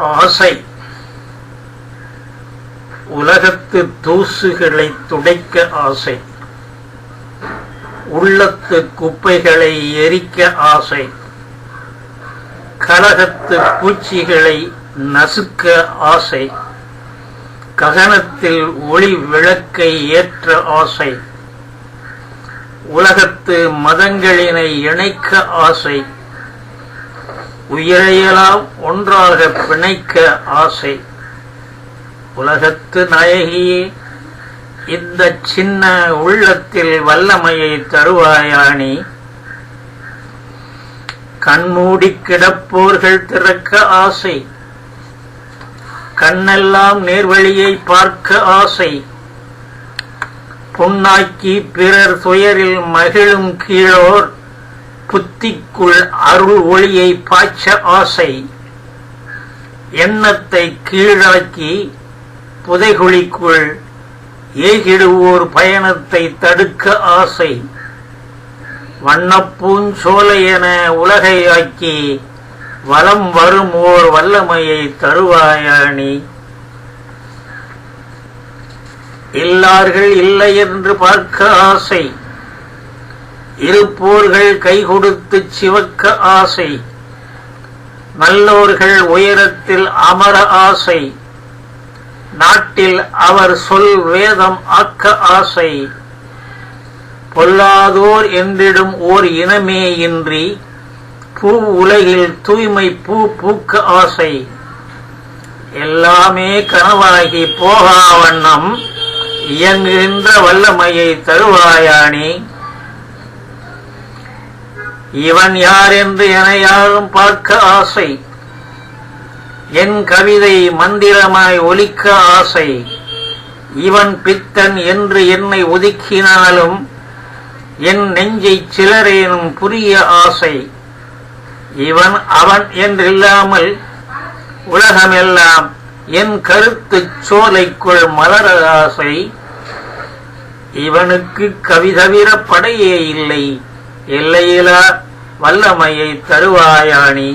ஆசை. உலகத்து தூசுகளை துடைக்க ஆசை. உள்ளத்து குப்பைகளை எரிக்க ஆசை. கலகத்து பூச்சிகளை நசுக்க ஆசை. ககனத்தில் ஒளி விளக்கை ஏற்ற ஆசை. உலகத்து மதங்களினை இணைக்க ஆசை. உயிரையெல்லாம் ஒன்றாக பிணைக்க ஆசை. உலகத்து நாயகியே இந்த சின்ன உள்ளத்தில் வல்லமையை தருவாயாணி. கண்மூடி கிடப்போர்கள் திறக்க ஆசை. கண்ணெல்லாம் நேர்வழியை பார்க்க ஆசை. புண்ணாக்கி பிறர் துயரில் மகிழும் கீழோர் புத்திக்குள் அருள் ஒளியை பாய்ச்ச ஆசை. எண்ணத்தை கீழாக்கி புதைகுழிக்குள் ஏகிடுவோர் பயணத்தை தடுக்க ஆசை. வண்ணப்பூஞ்சோலை என உலகை ஆக்கி வலம் வரும் ஓர் வல்லமையை தருவாயாணி. இல்லார்கள் இல்லை என்று பார்க்க ஆசை. இருப்போர்கள் கை கொடுத்து சிவக்க ஆசை. நல்லோர்கள் உயரத்தில் அமர ஆசை. நாட்டில் அவர் சொல் வேதம் ஆக்க ஆசை. பொல்லாதோர் என்றிடும் ஓர் இனமே இன்றி பூ உலகில் தூய்மை பூ பூக்க ஆசை. எல்லாமே கனவாகி போகா வண்ணம் இயங்குகின்ற வல்லமையை தருவாயானே இவன் யார் என்று என யாரும் பார்க்க ஆசை. என் கவிதை மந்திரமாய் ஒலிக்க ஆசை. இவன் பித்தன் என்று என்னை ஒதுக்கினாலும் என் நெஞ்சை சிலரேனும் புரிய ஆசை. இவன் அவன் என்றில்லாமல் உலகமெல்லாம் என் கருத்துச் சோலைக்குள் மலர ஆசை. இவனுக்கு கவிதவிர படையே இல்லை. எல்லையிலா வல்லமையை தருவாயாணி